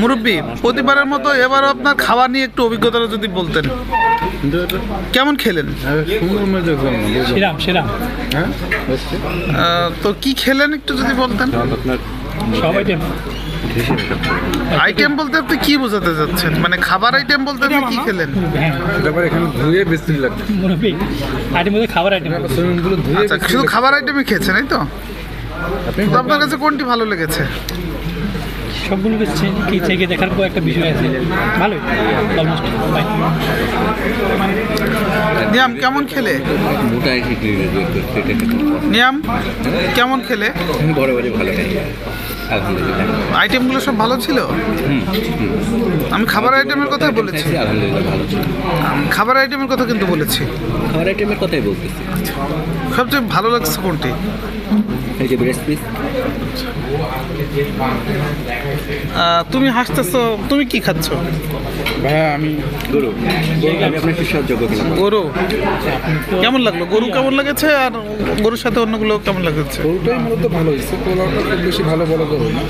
মুরব্বী প্রতিবারের মতো এবারও আপনার খাবার নিয়ে একটু অভিজ্ঞতাটা যদি বলতেন। কেমন খেলেন? হ্যাঁ তো কি খেলেন একটু যদি বলতেন? আইটেম বলতে আপনি কি বোঝাতে চাচ্ছেন? মানে খাবার আইটেম বলতে আপনি কি খেলেন? হ্যাঁ। এখানে ধুয়ে বেশি লাগবে আইটেম মধ্যে খাবার আইটেম আচ্ছা শুধু খাবার আইটেমই খেয়েছেন এই তো আপনার কাছে কোনটি ভালো লেগেছে? সবগুলো কিছু কি থেকে দেখার পর একটা বিষয় আছে। ভালোই। অলমোস্ট নিয়াম কেমন খেলে? নিয়াম কেমন খেলে? বড় বড় ভালো আইটেমগুলো সব ভালো ছিল? আমি খাবার আইটেমের কথাই বলেছি। ভালো ছিল। খাবার আইটেমের কথা কিন্তু বলেছি। খাবার আইটেমের কথাই বলতেছি। সবচেয়ে ভালো লাগছে কোনটি? এই যে ব্রেস্ট পিস তুমি হাসতেছো তুমি কি খাচ্ছ? ভাইয়া আমি গরু। গরু আমি আপনার সুসহযোগ্য কিনা গরু। কেমন লাগল? গরু কেমন লেগেছে আর গরুর সাথে অন্যগুলো কেমন লাগছে? গরুটাই মূলত ভালো হয়েছে। পোলাওটা খুব বেশি ভালো বলা গরু না।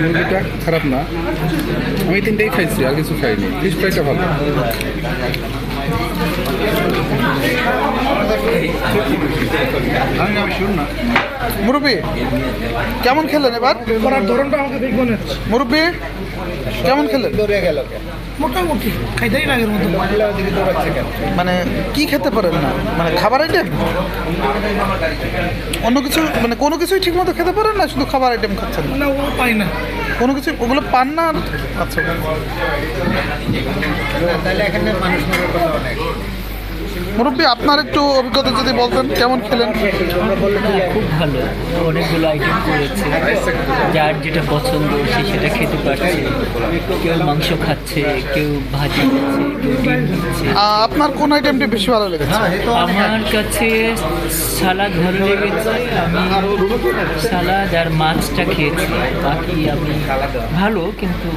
মুরগিটা খারাপ না। আমি তিনটেই খাইছি আর কিছু খাইনি। ফিশ ফ্রাইটা ভালো। মুরব্বী কেমন খেলেন এবার? করার ধরনটা আমাকে মুরব্বী কেমন খেলেন? মোটামুটি খাইতেই না এর মতো মানে কি খেতে পারেন না? মানে খাবার আইটেম অন্য কিছু মানে কোনো কিছুই ঠিক মতো খেতে পারেন না শুধু খাবার আইটেম খাচ্ছেন? না ও পাই না। কোনো কিছু ওগুলো পান না আর আচ্ছা। মুরব্বী আপনার একটু অভিজ্ঞতা যদি বলতেন কেমন খেলেন? খুব ভালো। অনেকগুলো আইটেম করেছে। যার যেটা পছন্দ সে সেটা খেতে পারছে। কেউ মাংস খাচ্ছে কেউ ভাজি খাচ্ছে কেউ ডিম খাচ্ছে আহ, আপনার কোন আইটেমটি বেশি ভালো লেগেছে? আমার কাছে সালাদ ভালো লেগেছে। আমি সালাদ আর মাছটা খেয়েছি। বাকি আমি ভালো কিন্তু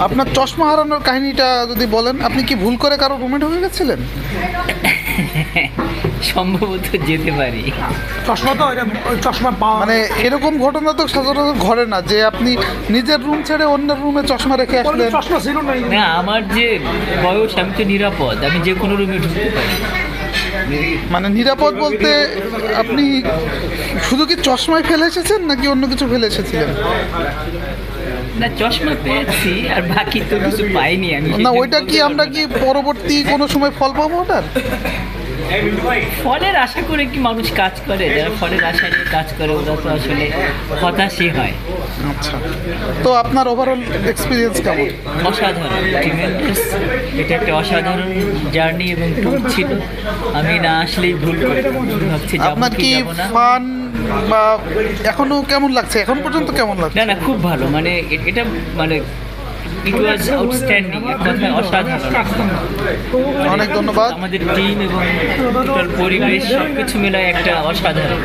আপনার চশমা হারানোর কাহিনীটা যদি বলেন আপনি কি ভুল করে কারও রুমে ঢুকে গেছিলেন সম্ভবত যেতে পারি। চশমা তো এটা চশমা পাওয়া মানে এরকম ঘটনা তো সাধারণত ঘটে না যে আপনি নিজের রুম ছেড়ে অন্যের রুমে চশমা রেখে আসলেন। চশমা ছিল না না আমার যে বয়স আমি তো নিরাপদ আমি যে কোনো রুমে ঢুকতে পারি। মানে নিরাপদ বলতে আপনি শুধু কি চশমায় ফেলে এসেছেন নাকি অন্য কিছু ফেলে এসেছিলেন? না চশমা পেয়েছি আর বাকি তো কিছু পাইনি আমি না ওইটা কি আমরা কি পরবর্তী কোনো সময় ফল পাবো ওটার? ফলের আশা করে কি মানুষ কাজ করে? যারা ফলের আশা নিয়ে কাজ করে ওরা তো আসলে হতাশই হয়। আচ্ছা। তো আপনার ওভারঅল এক্সপিরিয়েন্স কেমন? অসাধারণ। ট্রিমেন্ডাস এটা একটা অসাধারণ জার্নি এবং ট্যুর ছিল। আমি না আসলেই ভুল করি ভাবছি আপনার কি ফান বা এখনও কেমন লাগছে? এখন পর্যন্ত কেমন লাগছে? না না খুব ভালো। মানে এটা মানে ইট ওয়াজ আউটস্ট্যান্ডিং এক কথায় অসাধারণ অনেক ধন্যবাদ। আমাদের টিম এবং টোটাল পরিবেশ সব কিছু মিলায় একটা অসাধারণ।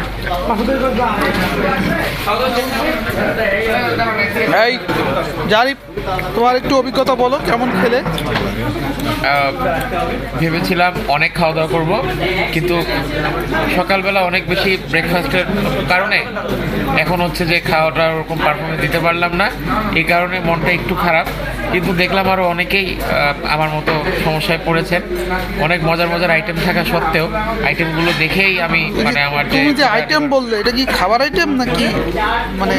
এই জারিফ। তোমার একটু অভিজ্ঞতা বলো কেমন খেলে? ভেবেছিলাম অনেক খাওয়া দাওয়া করব কিন্তু সকালবেলা অনেক বেশি ব্রেকফাস্টের কারণে এখন হচ্ছে যে খাওয়াটা ওরকম পারফরমেন্স দিতে পারলাম না। এই কারণে মনটা একটু খারাপ কিন্তু দেখলাম আরও অনেকেই আমার মতো সমস্যায় পড়েছেন। অনেক মজার মজার আইটেম থাকা সত্ত্বেও আইটেমগুলো দেখেই আমি মানে আমার যে তুমি যে আইটেম বললে এটা কি খাবার আইটেম নাকি মানে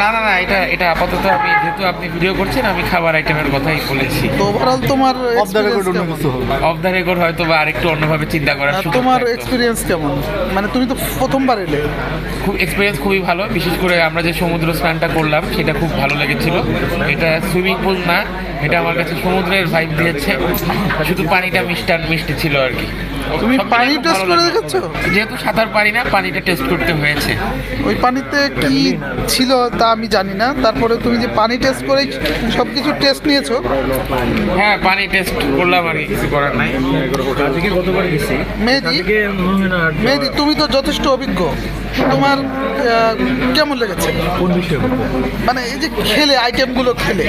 না না না এটা এটা আপাতত আমি যেহেতু আপনি ভিডিও করছেন আমি খাবার আইটেমের কথাই বলেছি। তো ওভারঅল তোমার experience কেমন? অফ দ্য রেকর্ড হয়তো বা আরেকটু অন্যভাবে চিন্তা করার সুযোগ তোমার। এক্সপিরিয়েন্স কেমন? মানে তুমি তো প্রথমবার এলে। খুব এক্সপিরিয়েন্স খুবই ভালো। বিশেষ করে আমরা যে সমুদ্র স্নানটা করলাম সেটা খুব ভালো লেগেছিল। এটা সুইমিং পুল না এটা আমার কাছে সমুদ্রের ভাইব দিয়েছে। শুধু পানিটা মিষ্টান মিষ্টি ছিল আর কি। তুমি পানি টেস্ট করে। দেখেছ? যেহেতু সাঁতার পারি না পানিটা টেস্ট করতে হয়েছে। ওই পানিতে কি ছিল তা আমি জানি না। তারপরে তুমি যে পানি টেস্ট করে সব কিছু টেস্ট নিয়েছো? হ্যাঁ পানি টেস্ট করলাম আর কিছু করার নাই। মেহেদি? মেহেদি তুমি তো যথেষ্ট অভিজ্ঞ। তোমার কেমন লেগেছে? মানে এই যে খেলে আইটেমগুলো খেলে।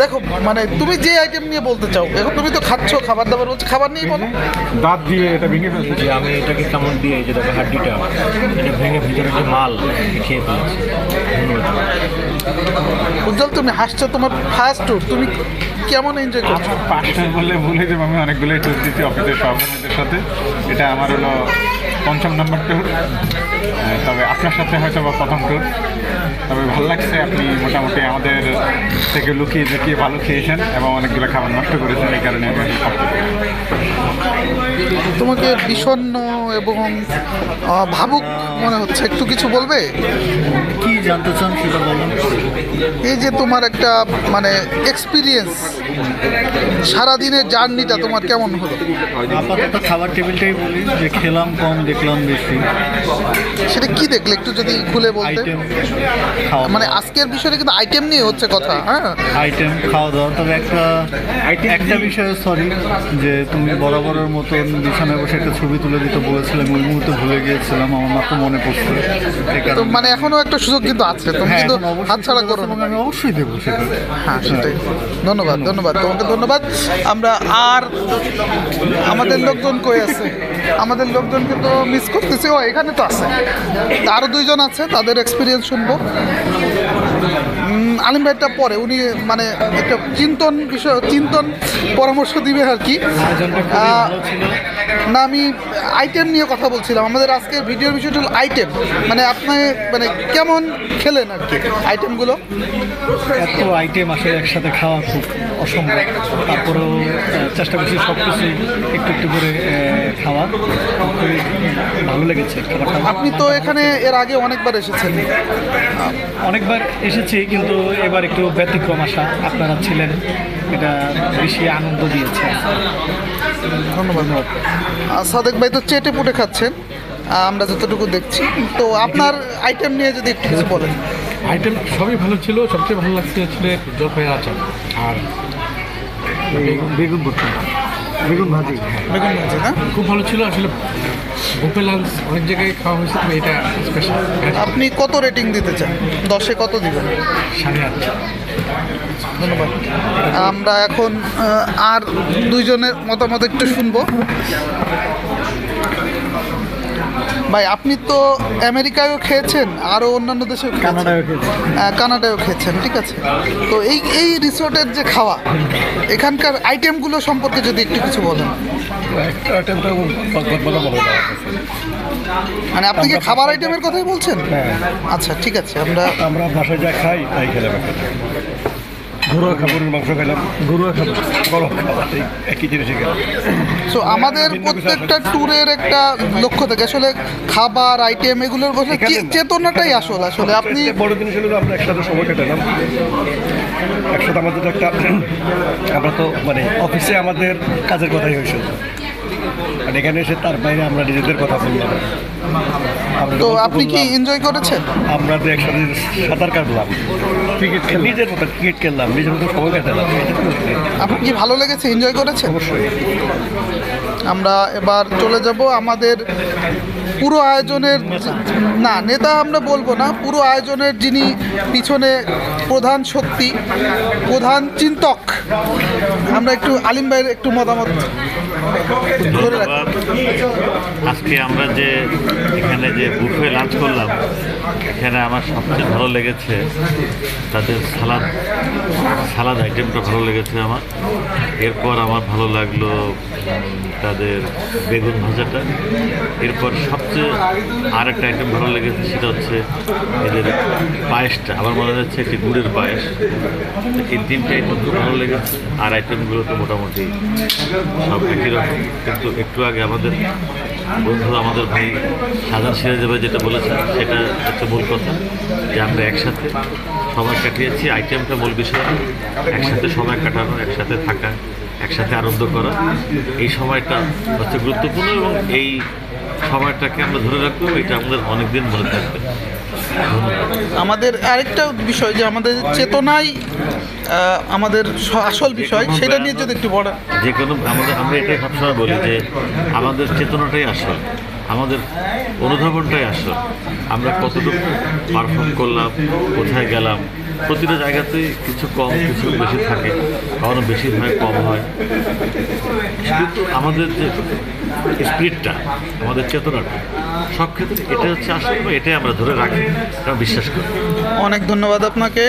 দেখো মানে তুমি যে আইটেম নিয়ে বলতে চাও এখন তুমি তো খাচ্ছ খাবার দাবার বলছো খাবার নিয়ে বলো। দাঁত দিয়ে এটা ভেঙে ফেলছে যে আমি এটাকে কেমন দিয়ে এই যে দেখো হাড্ডিটা এটা ভেঙে ভিতরে যে মাল খেয়ে ফেলেছি। উজ্জ্বল তুমি হাসছো তোমার ফার্স্ট ট্যুর তুমি কেমন এনজয় করছ? ফার্স্ট পাঁচটা বললে ভুলে যাব আমি অনেকগুলোই ট্যুর দিচ্ছি অফিসের সহকর্মীদের সাথে। এটা আমার হলো পঞ্চম নম্বর ট্যুর তবে আপনার সাথে হয়তো বা প্রথম ট্যুর তবে ভালো লাগছে আপনি মোটামুটি আমাদের থেকে লুকিয়ে লুকিয়ে ভালো খেয়েছেন এবং অনেকগুলো খাবার নষ্ট করেছেন এই কারণে আমি। তোমাকে বিষণ্ণ এবং ভাবুক মনে হচ্ছে। একটু কিছু বলবে? কি জানতে চান সেটা বলুন। এই যে তোমার একটা মানে এক্সপিরিয়েন্স সারাদিনের জার্নিটা তোমার কেমন হলো? আপাতত খাবার টেবিলটাই বলি যে খেলাম কম দেখলাম বেশি। সেটা কি দেখলে? একটু যদি খুলে বলতে। আইটেম খাওয়া মানে আজকের বিষয়ে কিন্তু আইটেম নিয়ে হচ্ছে কথা হ্যাঁ? আইটেম খাওয়া দাওয়া। তবে একটা একটা বিষয়ে সরি যে তুমি বরাবরের মতন বিছানায় বসে একটা ছবি তুলে দিতে বলেছিলাম ওই মুহূর্তে ভুলে গিয়েছিলাম আমার মাত্র মনে পড়ছে তো মানে এখনও একটা সুযোগ কিন্তু আছে তুমি হ্যাঁ, কিন্তু হাতছাড়া করো আমি অবশ্যই দেবো সেটা। হ্যাঁ সেটাই। ধন্যবাদ ধন্যবাদ তোমাকে ধন্যবাদ। আমরা আর আমাদের লোকজন কই আছে? আমাদের লোকজনকে তো মিস করতেছি। ও, এখানে তো আছে। আরও দুইজন আছে, তাদের এক্সপিরিয়েন্স শুনব। আলিম ভাইটা পরে উনি মানে একটা চিন্তন বিষয় চিন্তন পরামর্শ দিবে আর কি। না আমি আইটেম নিয়ে কথা বলছিলাম। আমাদের আজকের ভিডিওর বিষয়টা হল আইটেম মানে আপনি মানে কেমন খেলেন আর কি আইটেমগুলো এত আইটেম আসলে একসাথে খাওয়া খুব অসম্ভব। তারপরেও চেষ্টা করছি সব কিছু একটু একটু করে খাওয়া। খুবই ভালো লেগেছে আপনি তো এখানে এর আগে অনেকবার এসেছেন। অনেকবার এসেছি কিন্তু এবার একটু ব্যতিক্রম আসা আপনারা ছিলেন। এটা বেশি আনন্দ দিয়েছে। ধন্যবাদ। সাদেক ভাই তো চেটে পুটে খাচ্ছেন আমরা যতটুকু দেখছি। তো আপনার আইটেম নিয়ে যদি একটু কিছু বলেন। আইটেম সবই ভালো ছিল। সবচেয়ে ভালো লাগছে আসলে জলপাইয়ের আচার আর বেগুন বেগুন ভর্তা। বেগুন ভাজি বেগুন ভাজি না? খুব ভালো ছিল। আসলে বুফে লাঞ্চ অনেক জায়গায় খাওয়া হয়েছে তবে এটা স্পেশাল আপনি কত রেটিং দিতে চান? দশে কত দিবেন? সাড়ে আট। ধন্যবাদ। আমরা এখন আর দুইজনের মতামত একটু শুনব। ভাই আপনি তো আমেরিকায়ও খেয়েছেন আরও অন্যান্য দেশেও আহ, কানাডায়ও খেয়েছেন। ঠিক আছে। তো এই এই রিসোর্টের যে খাওয়া এখানকার আইটেমগুলো সম্পর্কে যদি একটু কিছু বলেন। মানে আপনি কি খাবার আইটেমের কথাই বলছেন? আচ্ছা ঠিক আছে আমরা আমরা বাসায় যা খাই তাই এখানে ঘরোয়া খাবারের মাংস খেলাম ঘরোয়া খাবার? গরম খাবার একই জিনিসই খেলাম সো আমাদের প্রত্যেকটা ট্যুরের একটা লক্ষ্য থাকে। আসলে খাবার আইটেম এগুলোর বসে চেতনাটাই আসল। আসলে আপনি বড় জিনিস হলো আমরা একসাথে সময় কাটালাম। একসাথে আমাদের একটা আমরা তো মানে অফিসে আমাদের কাজের কথাই হয়েছিল আর এখানে এসে তার বাইরে আমরা নিজেদের কথা বললাম তো আপনি কি এনজয় করেছেন? আমরা তো একসাথে সাঁতার কাটলাম। ক্রিকেট খেললাম। নিজের মতো ক্রিকেট খেললাম নিজের মতো সময় কাটালাম। আপনার কি ভালো লেগেছে? এনজয় করেছেন? অবশ্যই। আমরা এবার চলে যাব আমাদের পুরো আয়োজনের না, নেতা আমরা বলব না। পুরো আয়োজনের যিনি পিছনে প্রধান শক্তি, প্রধান চিন্তক, আমরা একটু আলিম ভাইয়ের একটু মতামত আজকে আমরা যে এখানে যে বুফে লাঞ্চ করলাম এখানে আমার সবচেয়ে ভালো লেগেছে তাদের সালাদ সালাদ আইটেমটা ভালো লেগেছে আমার। এরপর আমার ভালো লাগল তাদের বেগুন ভাজাটা। এরপর সবচেয়ে আর একটা আইটেম ভালো লেগেছে সেটা হচ্ছে এদের পায়েসটা। আমার মনে হচ্ছে একটি গুড়ের পায়েস। এই তিনটে আইটেম খুব ভালো লেগেছে, আর আইটেমগুলো তো মোটামুটি সব একই রকম। কিন্তু একটু আগে আমাদের বন্ধু আমাদের ভাই সাধারণ সিরাজ ভাই যেটা বলেছেন, সেটা হচ্ছে মূল কথা, যে আমরা একসাথে সময় কাটিয়েছি আইটেমটা মূল বিষয় একসাথে সময় কাটানো, একসাথে থাকা, একসাথে আনন্দ করা, এই সময়টা হচ্ছে গুরুত্বপূর্ণ এবং এই সময়টাকে আমরা ধরে রাখব, এটা আমাদের অনেকদিন মনে থাকবে। আমাদের আরেকটা বিষয় যে আমাদের চেতনাই আমাদের আসল বিষয় সেটা নিয়ে যদি একটু বড় যে কোনো আমাদের আমরা এটাই সবসময় বলি যে আমাদের চেতনাটাই আসল আমাদের অনুধাবনটাই আসল। আমরা কতটুকু পারফর্ম করলাম কোথায় গেলাম প্রতিটা জায়গাতেই কিছু কম, কিছু বেশি থাকে। কখনো বেশি হয়। কম হয় আমাদের যে স্পিরিটটা আমাদের চেতনাটা, সব ক্ষেত্রে এটা হচ্ছে আসলে এটাই আমরা ধরে রাখি বিশ্বাস করি। অনেক ধন্যবাদ আপনাকে।